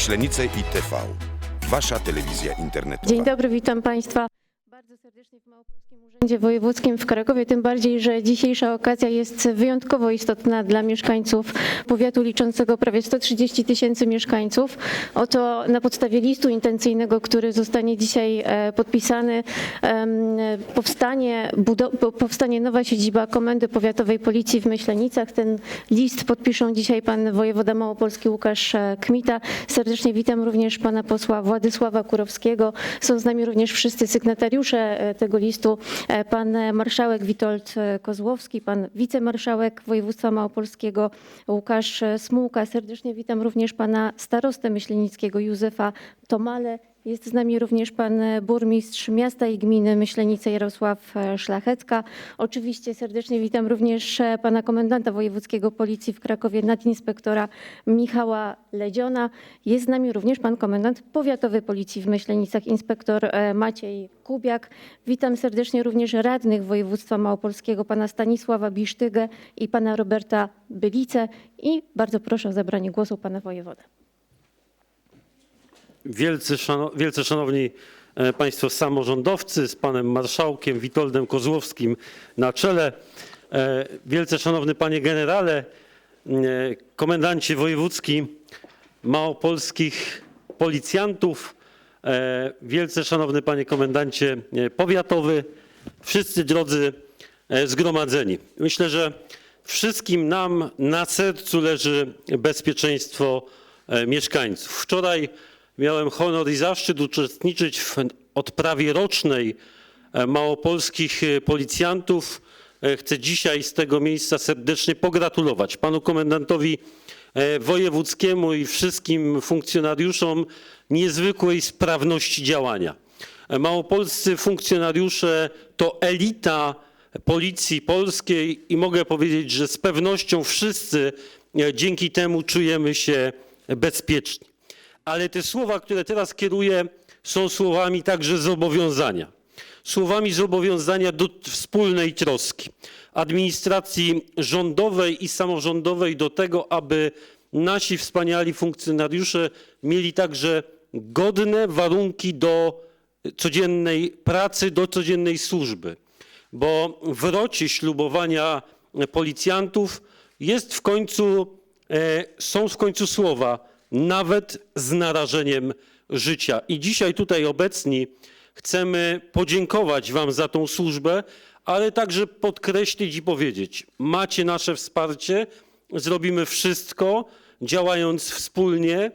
Myślenice i TV. Wasza telewizja internetowa. Dzień dobry, witam Państwa bardzo serdecznie w Małopolskim Urzędzie Wojewódzkim w Krakowie, tym bardziej, że dzisiejsza okazja jest wyjątkowo istotna dla mieszkańców powiatu liczącego prawie 130 tysięcy mieszkańców. Oto na podstawie listu intencyjnego, który zostanie dzisiaj e, podpisany, powstanie, powstanie nowa siedziba Komendy Powiatowej Policji w Myślenicach. Ten list podpiszą dzisiaj pan wojewoda małopolski Łukasz e, Kmita. Serdecznie witam również pana posła Władysława Kurowskiego. Są z nami również wszyscy sygnatariusze e, tego listu. E, Pan marszałek Witold e, Kozłowski, pan wicemarszałek województwa małopolskiego Łukasz Smułka. Serdecznie witam również pana starostę myślenickiego Józefa Tomale. Jest z nami również pan burmistrz miasta i gminy Myślenice Jarosław e, Szlachecka. Oczywiście serdecznie witam również e, pana komendanta wojewódzkiego policji w Krakowie, nadinspektora Michała Ledziona. Jest z nami również pan komendant powiatowy policji w Myślenicach, inspektor e, Maciej Kubiak. Witam serdecznie również radnych województwa małopolskiego, pana Stanisława Bisztygę i pana Roberta Bylice. I bardzo proszę o zabranie głosu pana wojewoda. Wielce, szano, wielce szanowni e, Państwo samorządowcy z panem marszałkiem Witoldem Kozłowskim na czele, e, wielce szanowny panie generale, e, komendancie wojewódzki małopolskich policjantów, wielce szanowny panie komendancie powiatowy, wszyscy drodzy zgromadzeni. Myślę, że wszystkim nam na sercu leży bezpieczeństwo mieszkańców. Wczoraj miałem honor i zaszczyt uczestniczyć w odprawie rocznej e, małopolskich e, policjantów. E, Chcę dzisiaj z tego miejsca serdecznie pogratulować panu komendantowi wojewódzkiemu i wszystkim funkcjonariuszom niezwykłej sprawności działania. Małopolscy funkcjonariusze to elita policji polskiej i mogę powiedzieć, że z pewnością wszyscy dzięki temu czujemy się bezpieczni. Ale te słowa, które teraz kieruję, są słowami także zobowiązania. Słowami zobowiązania do wspólnej troski administracji rządowej i samorządowej do tego, aby nasi wspaniali funkcjonariusze mieli także godne warunki do codziennej pracy, do codziennej służby. Bo w rocie ślubowania policjantów jest w końcu, e, są w końcu słowa, nawet z narażeniem życia. I dzisiaj tutaj obecni chcemy podziękować Wam za tą służbę, ale także podkreślić i powiedzieć: macie nasze wsparcie, zrobimy wszystko, działając wspólnie,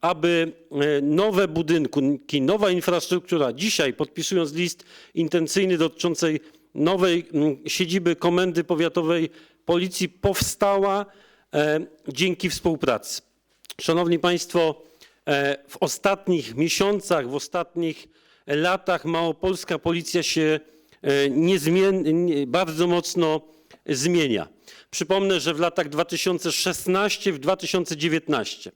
aby e, nowe budynki, nowa infrastruktura, dzisiaj podpisując list intencyjny dotyczącej nowej siedziby Komendy Powiatowej Policji, powstała e, dzięki współpracy. Szanowni Państwo, e, w ostatnich miesiącach, w ostatnich latach Małopolska Policja się e, bardzo mocno zmienia. Przypomnę, że w latach 2016 w 2019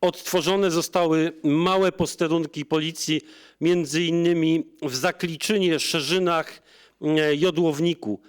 odtworzone zostały małe posterunki policji, między innymi w Zakliczynie, Szerzynach, e, Jodłowniku.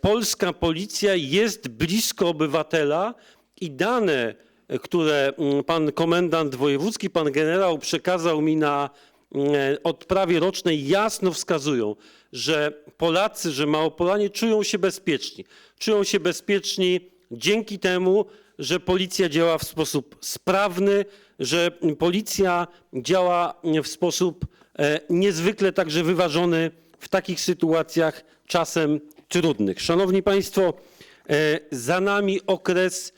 Polska policja jest blisko obywatela i dane, które mm, pan komendant wojewódzki, pan generał przekazał mi na mm, odprawie rocznej jasno wskazują, że Polacy, że Małopolanie czują się bezpieczni. Czują się bezpieczni dzięki temu, że policja działa w sposób sprawny, że policja działa w sposób e, niezwykle także wyważony w takich sytuacjach czasem trudnych. Szanowni Państwo, e, za nami okres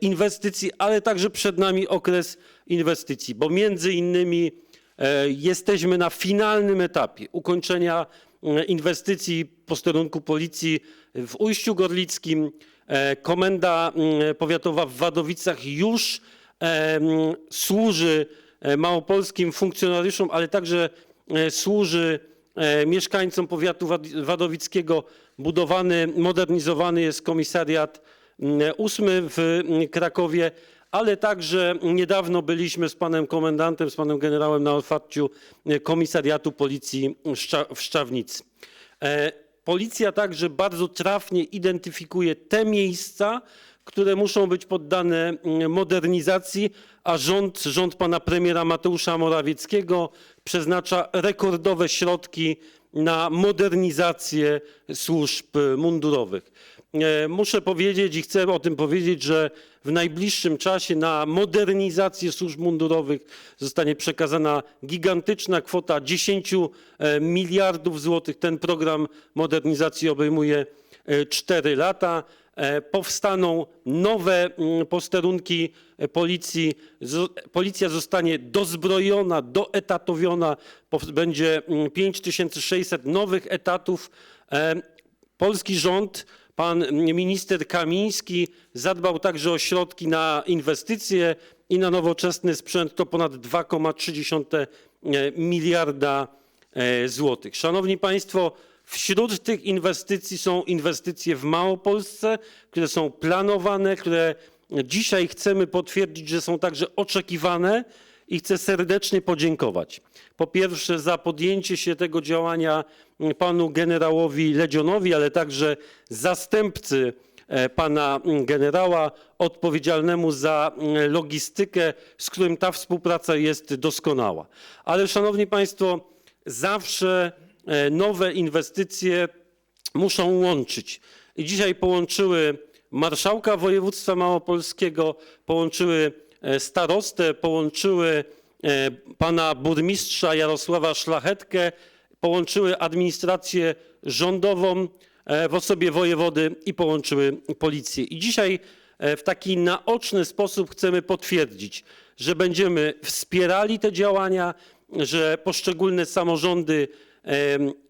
inwestycji, ale także przed nami okres inwestycji, bo między innymi e, jesteśmy na finalnym etapie ukończenia e, inwestycji posterunku policji w Ujściu Gorlickim. E, Komenda mm, powiatowa w Wadowicach już em, służy e, małopolskim funkcjonariuszom, ale także e, służy e, mieszkańcom powiatu wad- wadowickiego. Budowany, modernizowany jest komisariat mm, ósmy w mm, Krakowie, ale także niedawno byliśmy z panem komendantem, z panem generałem na otwarciu e, komisariatu policji w Szcza- w Szczawnicy. E, Policja także bardzo trafnie identyfikuje te miejsca, które muszą być poddane mm, modernizacji, a rząd, rząd pana premiera Mateusza Morawieckiego przeznacza rekordowe środki na modernizację służb mundurowych. E, Muszę powiedzieć i chcę o tym powiedzieć, że w najbliższym czasie na modernizację służb mundurowych zostanie przekazana gigantyczna kwota 10 e, miliardów złotych. Ten program modernizacji obejmuje 4 lata. E, Powstaną nowe mm, posterunki policji. Policja zostanie dozbrojona, doetatowiona. Będzie mm, 5600 nowych etatów. E, Polski rząd, pan minister Kamiński zadbał także o środki na inwestycje i na nowoczesny sprzęt. To ponad 2,3 miliarda e, złotych. Szanowni Państwo, wśród tych inwestycji są inwestycje w Małopolsce, które są planowane, które dzisiaj chcemy potwierdzić, że są także oczekiwane i chcę serdecznie podziękować. Po pierwsze za podjęcie się tego działania panu generałowi Ledzionowi, ale także zastępcy e, pana mm, generała odpowiedzialnemu za mm, logistykę, z którym ta współpraca jest doskonała. Ale szanowni państwo, zawsze nowe inwestycje muszą łączyć. I dzisiaj połączyły marszałka województwa małopolskiego, połączyły e, starostę, połączyły e, pana burmistrza Jarosława Szlachetkę, połączyły administrację rządową e, w osobie wojewody i połączyły policję. I dzisiaj e, w taki naoczny sposób chcemy potwierdzić, że będziemy wspierali te działania, że poszczególne samorządy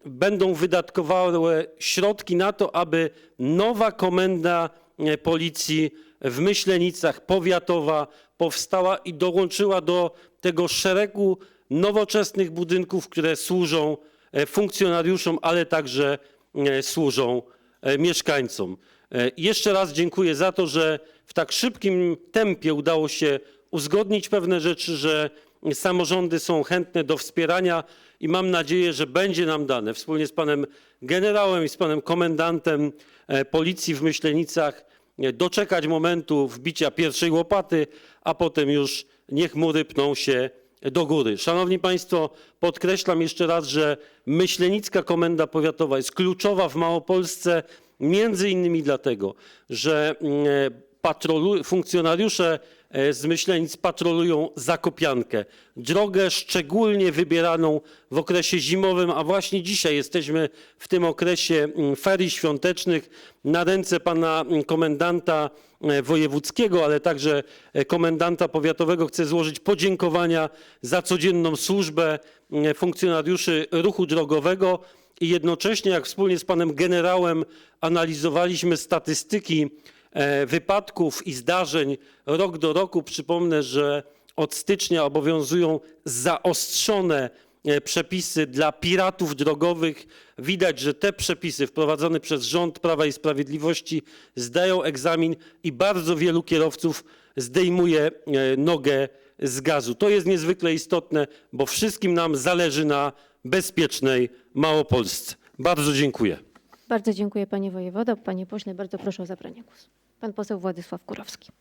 będą wydatkowały środki na to, aby nowa komenda e, policji w Myślenicach powiatowa powstała i dołączyła do tego szeregu nowoczesnych budynków, które służą e, funkcjonariuszom, ale także e, służą mieszkańcom. Jeszcze raz dziękuję za to, że w tak szybkim tempie udało się uzgodnić pewne rzeczy, że samorządy są chętne do wspierania i mam nadzieję, że będzie nam dane wspólnie z panem generałem i z panem komendantem e, policji w Myślenicach e, doczekać momentu wbicia pierwszej łopaty, a potem już niech mury pną się do góry. Szanowni Państwo, podkreślam jeszcze raz, że Myślenicka Komenda Powiatowa jest kluczowa w Małopolsce między innymi dlatego, że mm, patrolu, funkcjonariusze e, z Myślenic patrolują Zakopiankę. Drogę szczególnie wybieraną w okresie zimowym, a właśnie dzisiaj jesteśmy w tym okresie mm, ferii świątecznych na ręce pana mm, komendanta e, wojewódzkiego, ale także e, komendanta powiatowego chcę złożyć podziękowania za codzienną służbę mm, funkcjonariuszy ruchu drogowego i jednocześnie, jak wspólnie z panem generałem analizowaliśmy statystyki e, wypadków i zdarzeń rok do roku, przypomnę, że od stycznia obowiązują zaostrzone e, przepisy dla piratów drogowych. Widać, że te przepisy wprowadzone przez rząd Prawa i Sprawiedliwości zdają egzamin i bardzo wielu kierowców zdejmuje e, nogę z gazu. To jest niezwykle istotne, bo wszystkim nam zależy na bezpiecznej Małopolsce. Bardzo dziękuję. Bardzo dziękuję panie wojewodo. Panie pośle, bardzo proszę o zabranie głosu. Pan poseł Władysław Kurowski.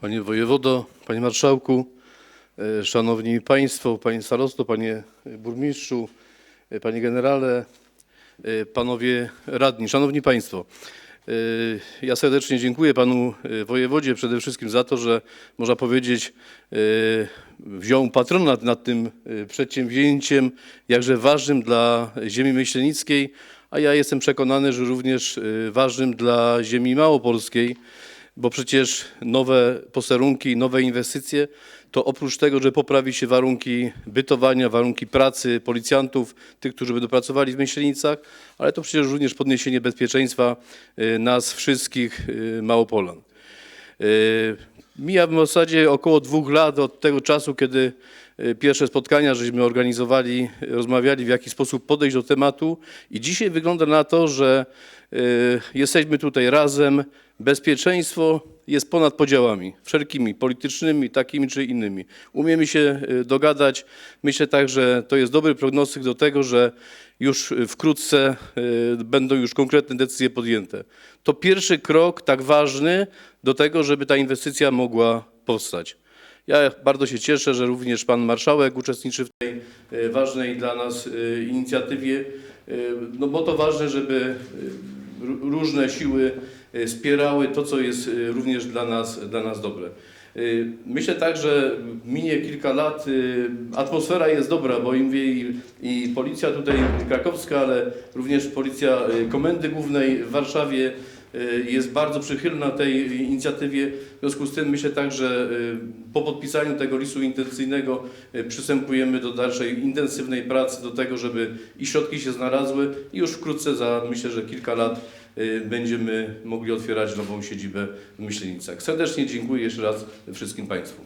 Panie wojewodo, panie marszałku, e, szanowni państwo, panie starosto, panie burmistrzu, e, panie generale, e, panowie radni, szanowni państwo. Ja serdecznie dziękuję panu wojewodzie przede wszystkim za to, że można powiedzieć wziął patronat nad tym przedsięwzięciem, jakże ważnym dla ziemi myślenickiej, a ja jestem przekonany, że również e, ważnym dla ziemi małopolskiej bo przecież nowe posterunki, nowe inwestycje to oprócz tego, że poprawi się warunki bytowania, warunki pracy policjantów, tych, którzy będą pracowali w Myślenicach, ale to przecież również podniesienie bezpieczeństwa y, nas wszystkich y, Małopolan. Y, Mija w zasadzie około dwóch lat od tego czasu, kiedy y, pierwsze spotkania żeśmy organizowali, rozmawiali w jaki sposób podejść do tematu i dzisiaj wygląda na to, że y, jesteśmy tutaj razem, bezpieczeństwo jest ponad podziałami wszelkimi, politycznymi, takimi czy innymi. Umiemy się y, dogadać. Myślę tak, że to jest dobry prognostyk do tego, że już y, wkrótce y, będą już konkretne decyzje podjęte. To pierwszy krok tak ważny do tego, żeby ta inwestycja mogła powstać. Ja bardzo się cieszę, że również pan marszałek uczestniczy w tej e, ważnej dla nas e, inicjatywie, e, no bo to ważne, żeby ró- różne siły wspierały to, co jest również dla nas, dla nas dobre. Myślę tak, że minie kilka lat, atmosfera jest dobra, bo i mówię i, i policja tutaj krakowska, ale również policja Komendy Głównej w Warszawie jest bardzo przychylna tej inicjatywie. W związku z tym myślę tak, że e, po podpisaniu tego listu intencyjnego e, przystępujemy do dalszej intensywnej pracy, do tego, żeby i środki się znalazły i już wkrótce za myślę, że kilka lat będziemy mogli otwierać nową siedzibę w Myślenicach. Serdecznie dziękuję jeszcze raz wszystkim Państwu.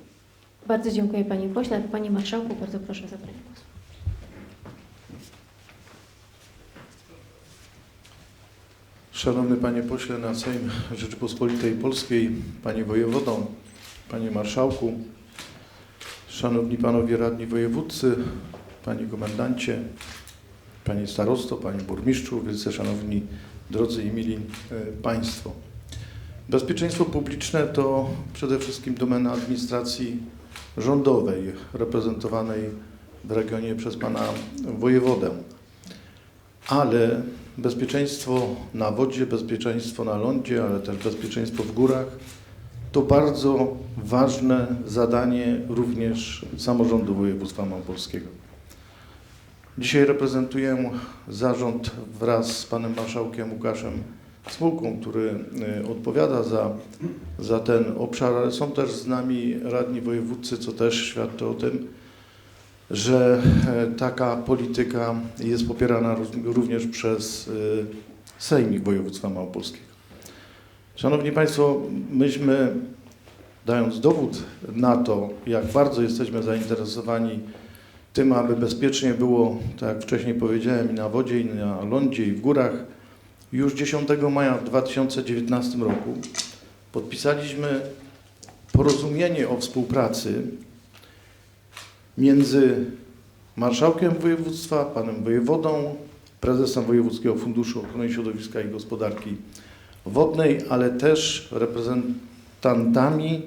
Bardzo dziękuję Panie Pośle. Panie Marszałku, bardzo proszę o zabranie głosu. Szanowny Panie Pośle na Sejm Rzeczypospolitej Polskiej, Panie Wojewodo, Panie Marszałku, Szanowni Panowie Radni Wojewódcy, Panie Komendancie, Panie Starosto, Panie Burmistrzu, Wielce Szanowni Drodzy i Mili e, Państwo. Bezpieczeństwo publiczne to przede wszystkim domena administracji rządowej, reprezentowanej w regionie przez Pana Wojewodę ale bezpieczeństwo na wodzie, bezpieczeństwo na lądzie, ale też bezpieczeństwo w górach to bardzo ważne zadanie również samorządu województwa małopolskiego. Dzisiaj reprezentuję zarząd wraz z panem marszałkiem Łukaszem Smułką, który y, odpowiada za, za ten obszar, ale są też z nami radni wojewódzcy, co też świadczy o tym, że e, taka polityka jest popierana ró- również przez e, Sejmik Województwa Małopolskiego. Szanowni Państwo, myśmy, dając dowód na to, jak bardzo jesteśmy zainteresowani tym, aby bezpiecznie było, tak jak wcześniej powiedziałem, i na wodzie, i na lądzie, i w górach, już 10 maja w 2019 roku podpisaliśmy porozumienie o współpracy między marszałkiem województwa, panem wojewodą, prezesem Wojewódzkiego Funduszu Ochrony Środowiska i Gospodarki Wodnej, ale też reprezentantami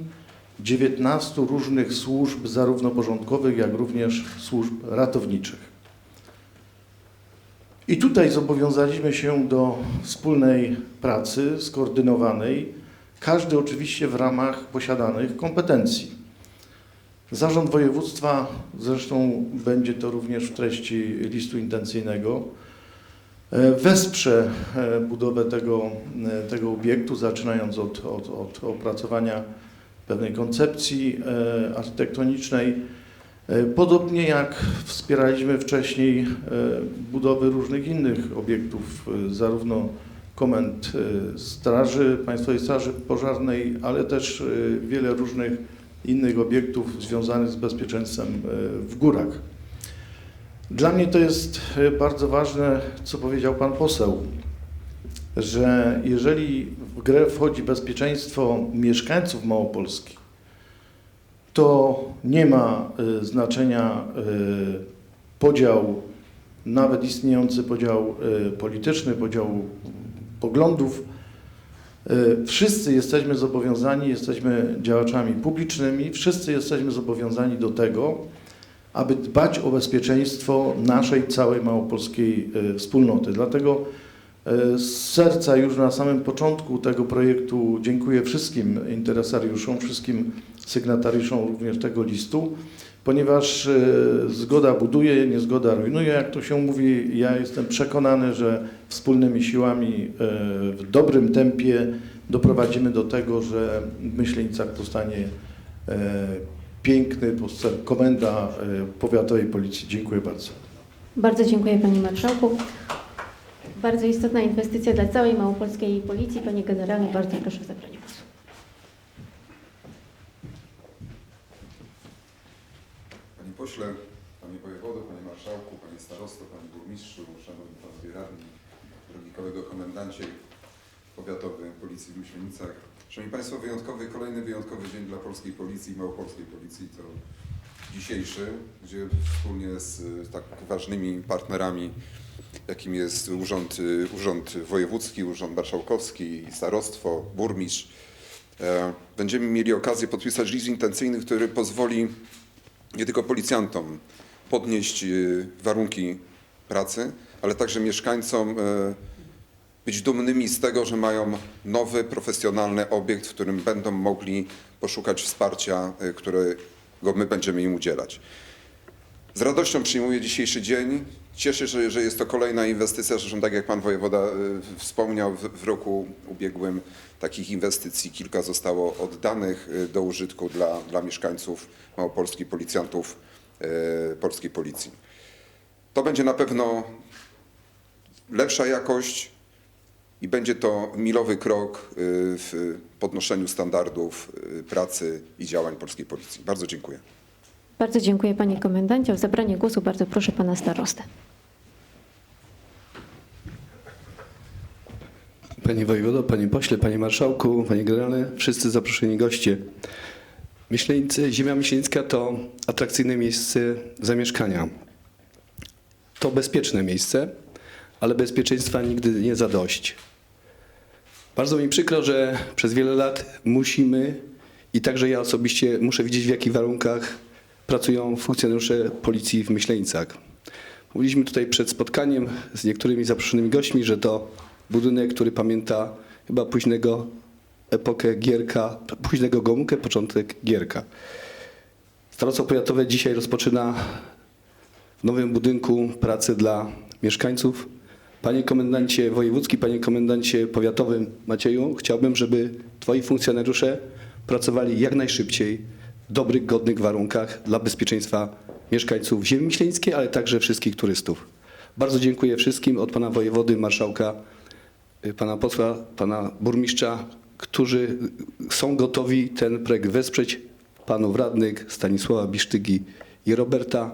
19 różnych służb, zarówno porządkowych, jak również służb ratowniczych. I tutaj zobowiązaliśmy się do wspólnej pracy, skoordynowanej, każdy oczywiście w ramach posiadanych kompetencji. Zarząd województwa, zresztą będzie to również w treści listu intencyjnego, e, wesprze e, budowę tego, e, tego obiektu, zaczynając od, od, od opracowania pewnej koncepcji architektonicznej. Podobnie jak wspieraliśmy wcześniej budowy różnych innych obiektów, zarówno komend Straży, Państwowej Straży Pożarnej, ale też wiele różnych innych obiektów związanych z bezpieczeństwem e, w górach. Dla mnie to jest e, bardzo ważne, co powiedział Pan poseł, że jeżeli w grę wchodzi bezpieczeństwo mieszkańców Małopolski, to nie ma e, znaczenia podział, nawet istniejący podział polityczny, podział poglądów. E, Wszyscy jesteśmy zobowiązani, jesteśmy działaczami publicznymi, wszyscy jesteśmy zobowiązani do tego, aby dbać o bezpieczeństwo naszej całej małopolskiej e, wspólnoty. Dlatego e, z serca już na samym początku tego projektu dziękuję wszystkim interesariuszom, wszystkim sygnatariuszom również tego listu, ponieważ e, zgoda buduje, niezgoda rujnuje, jak to się mówi. Ja jestem przekonany, że wspólnymi siłami e, w dobrym tempie doprowadzimy do tego, że w Myślenicach powstanie e, piękny komenda powiatowej policji. Dziękuję bardzo. Bardzo dziękuję Panie Marszałku. Bardzo istotna inwestycja dla całej małopolskiej policji. Panie Generale, bardzo proszę o zabranie głosu. Panie pośle, panie wojewodo, panie marszałku, panie starosto, panie burmistrzu, szanowni panowie radni, drogi kolego komendancie. Powiatowy Policji w Myślenicach. Szanowni Państwo, wyjątkowy, kolejny wyjątkowy dzień dla polskiej policji małopolskiej policji to dzisiejszy, gdzie wspólnie z tak ważnymi partnerami, jakim jest Urząd, Urząd Wojewódzki, Urząd Marszałkowski, Starostwo, Burmistrz, e, będziemy mieli okazję podpisać list intencyjny, który pozwoli nie tylko policjantom podnieść y, warunki pracy, ale także mieszkańcom y, być dumnymi z tego, że mają nowy, profesjonalny obiekt, w którym będą mogli poszukać wsparcia, y, którego my będziemy im udzielać. Z radością przyjmuję dzisiejszy dzień. Cieszę się, że jest to kolejna inwestycja. Zresztą tak jak pan wojewoda y, wspomniał, w, roku ubiegłym takich inwestycji kilka zostało oddanych y, do użytku dla, dla mieszkańców Małopolski, policjantów polskiej policji. To będzie na pewno lepsza jakość i będzie to milowy krok y, w podnoszeniu standardów y, pracy i działań polskiej policji. Bardzo dziękuję. Bardzo dziękuję panie komendancie. O zabranie głosu bardzo proszę pana starostę. Panie wojewodo, panie pośle, panie marszałku, panie generale, wszyscy zaproszeni goście. Myśleńcy, ziemia myśleńska to atrakcyjne miejsce zamieszkania. To bezpieczne miejsce, ale bezpieczeństwa nigdy nie zadość. Bardzo mi przykro, że przez wiele lat musimy i także ja osobiście muszę widzieć w jakich warunkach pracują funkcjonariusze policji w Myśleńcach. Mówiliśmy tutaj przed spotkaniem z niektórymi zaproszonymi gośćmi, że to budynek, który pamięta chyba późnego epokę Gierka, późnego Gomułkę, początek Gierka. Starostwo Powiatowe dzisiaj rozpoczyna w nowym budynku pracę dla mieszkańców. Panie komendancie wojewódzki, panie komendancie powiatowym Macieju, chciałbym, żeby twoi funkcjonariusze pracowali jak najszybciej w dobrych, godnych warunkach dla bezpieczeństwa mieszkańców ziemi myśleńskiej, ale także wszystkich turystów. Bardzo dziękuję wszystkim od pana wojewody, marszałka, y, pana posła, pana burmistrza, którzy są gotowi ten projekt wesprzeć. Panów radnych Stanisława Bisztygi i Roberta.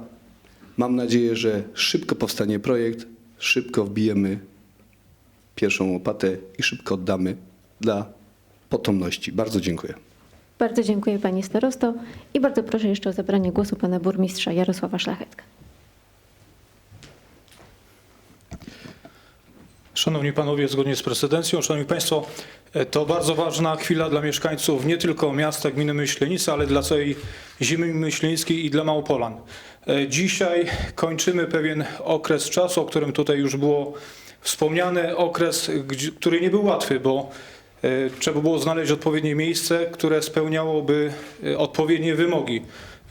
Mam nadzieję, że szybko powstanie projekt, szybko wbijemy pierwszą łopatę i szybko oddamy dla potomności. Bardzo dziękuję. Bardzo dziękuję panie starosto i bardzo proszę jeszcze o zabranie głosu pana burmistrza Jarosława Szlachetka. Szanowni Panowie, zgodnie z prezydencją, Szanowni Państwo, to bardzo ważna chwila dla mieszkańców nie tylko miasta, gminy Myślenica, ale dla całej ziemi myśleńskiej i dla Małpolan. E, Dzisiaj kończymy pewien okres czasu, o którym tutaj już było wspomniane, okres, który nie był łatwy, bo e, trzeba było znaleźć odpowiednie miejsce, które spełniałoby e, odpowiednie wymogi.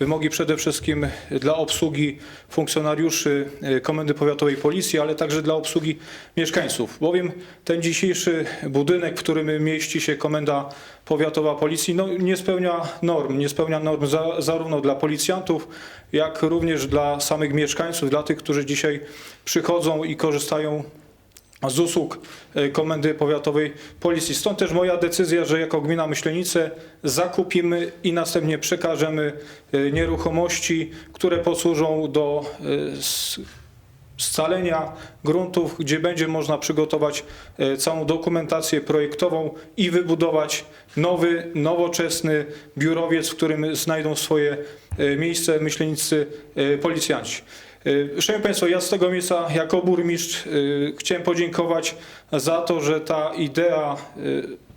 Wymogi przede wszystkim dla obsługi funkcjonariuszy e, Komendy Powiatowej Policji, ale także dla obsługi mieszkańców. Bowiem ten dzisiejszy budynek, w którym mieści się Komenda Powiatowa Policji, no, nie spełnia norm. Nie spełnia norm za, zarówno dla policjantów, jak również dla samych mieszkańców, dla tych, którzy dzisiaj przychodzą i korzystają z usług e, Komendy Powiatowej Policji. Stąd też moja decyzja, że jako gmina Myślenice zakupimy i następnie przekażemy e, nieruchomości, które posłużą do s- scalenia gruntów, gdzie będzie można przygotować całą dokumentację projektową i wybudować nowy, nowoczesny biurowiec, w którym znajdą swoje miejsce myślenicy policjanci. E, Szanowni Państwo, ja z tego miejsca jako burmistrz e, chciałem podziękować za to, że ta idea e,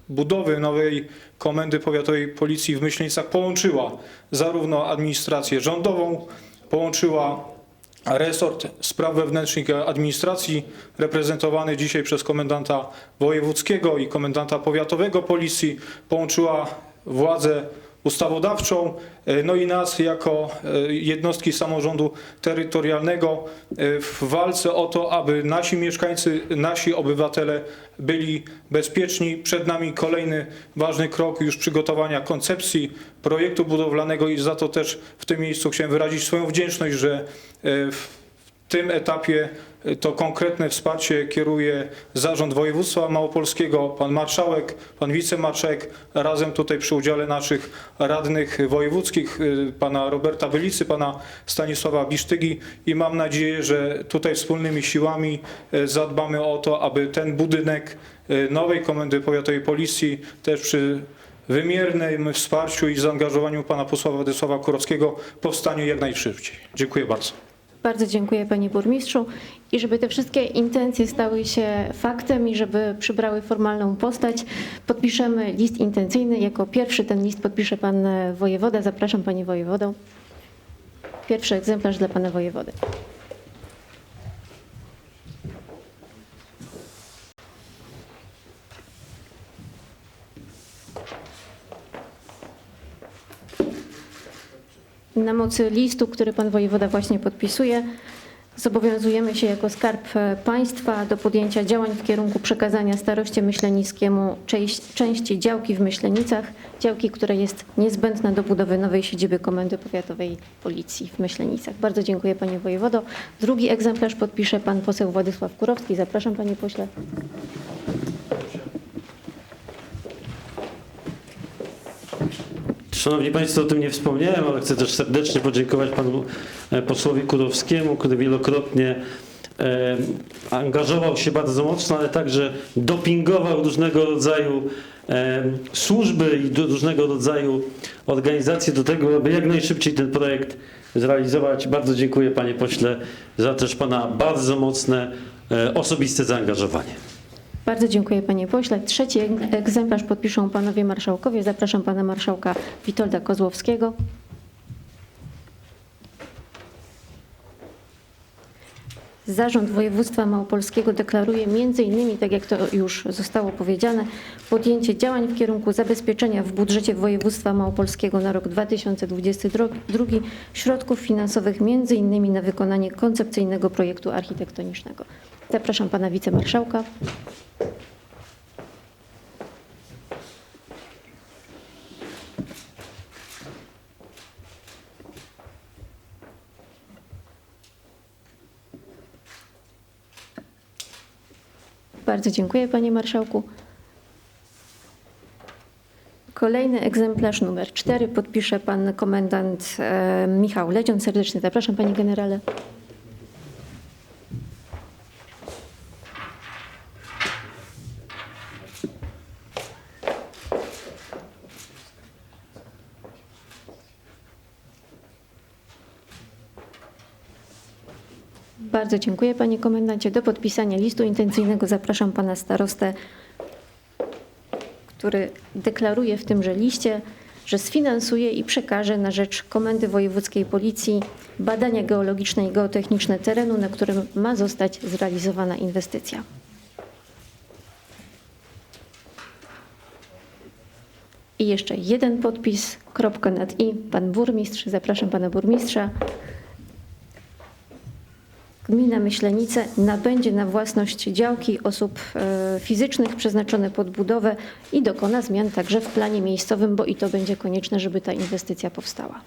budowy nowej Komendy Powiatowej Policji w Myślenicach połączyła zarówno administrację rządową, połączyła resort spraw wewnętrznych administracji, reprezentowany dzisiaj przez komendanta wojewódzkiego i komendanta powiatowego policji, połączyła władzę ustawodawczą, e, no i nas jako e, jednostki samorządu terytorialnego e, w walce o to, aby nasi mieszkańcy, nasi obywatele byli bezpieczni. Przed nami kolejny ważny krok już przygotowania koncepcji projektu budowlanego i za to też w tym miejscu chciałem wyrazić swoją wdzięczność, że w tym etapie y, to konkretne wsparcie kieruje Zarząd Województwa Małopolskiego, pan marszałek, pan wicemarszałek, razem tutaj przy udziale naszych radnych wojewódzkich, y, pana Roberta Wylicy, pana Stanisława Bisztygi i mam nadzieję, że tutaj wspólnymi siłami y, zadbamy o to, aby ten budynek nowej Komendy Powiatowej Policji też przy wymiernym wsparciu i zaangażowaniu pana posła Władysława Kurowskiego powstanie jak najszybciej. Dziękuję bardzo. Bardzo dziękuję panie burmistrzu i żeby te wszystkie intencje stały się faktem i żeby przybrały formalną postać, podpiszemy list intencyjny. Jako pierwszy ten list podpisze pan wojewoda. Zapraszam panie wojewodo. Pierwszy egzemplarz dla pana wojewody. Na mocy listu, który pan wojewoda właśnie podpisuje, zobowiązujemy się jako Skarb e, Państwa do podjęcia działań w kierunku przekazania staroście myślenickiemu części działki w Myślenicach, działki, która jest niezbędna do budowy nowej siedziby Komendy Powiatowej Policji w Myślenicach. Bardzo dziękuję panie wojewodo. Drugi egzemplarz podpisze pan poseł Władysław Kurowski. Zapraszam panie pośle. Szanowni Państwo, o tym nie wspomniałem, ale chcę też serdecznie podziękować panu e, posłowi Kurowskiemu, który wielokrotnie e, angażował się bardzo mocno, ale także dopingował różnego rodzaju e, służby i różnego rodzaju organizacje do tego, aby jak najszybciej ten projekt zrealizować. Bardzo dziękuję panie pośle za też pana bardzo mocne osobiste zaangażowanie. Bardzo dziękuję panie pośle. Trzeci eg- egzemplarz podpiszą panowie marszałkowie. Zapraszam pana marszałka Witolda Kozłowskiego. Zarząd Województwa Małopolskiego deklaruje innymi, tak jak to już zostało powiedziane, podjęcie działań w kierunku zabezpieczenia w budżecie województwa małopolskiego na rok 2022 środków finansowych innymi na wykonanie koncepcyjnego projektu architektonicznego. Zapraszam pana wicemarszałka. Bardzo dziękuję, panie marszałku. Kolejny egzemplarz numer 4 podpisze pan komendant e, Michał Ledzion. Serdecznie zapraszam, panie generale. Bardzo dziękuję, panie komendancie. Do podpisania listu intencyjnego zapraszam pana starostę, który deklaruje w tymże liście, że sfinansuje i przekaże na rzecz Komendy Wojewódzkiej Policji badania geologiczne i geotechniczne terenu, na którym ma zostać zrealizowana inwestycja. I jeszcze jeden podpis, kropka nad i, pan burmistrz. Zapraszam pana burmistrza. Gmina Myślenice nabędzie na własność działki osób e, fizycznych przeznaczone pod budowę i dokona zmian także w planie miejscowym, bo i to będzie konieczne, żeby ta inwestycja powstała.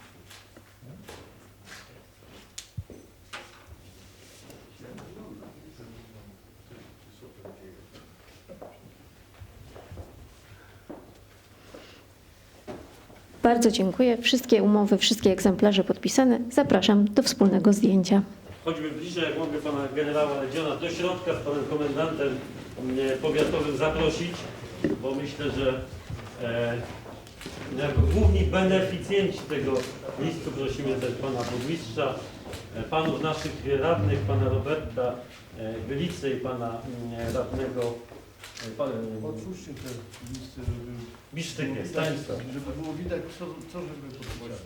Bardzo dziękuję. Wszystkie umowy, wszystkie egzemplarze podpisane. Zapraszam do wspólnego zdjęcia. Chodźmy bliżej, jak mogę pana generała Ledziona do środka z panem komendantem e, powiatowym zaprosić, bo myślę, że e, jako główni beneficjenci tego listu prosimy też pana burmistrza, e, panów naszych radnych, pana Roberta Wylicy i pana mm, radnego e, pa- e, Otwórzcie te listy, żeby, Bisztykę, Stanisław. żeby było widać, co, co żeby podpisać.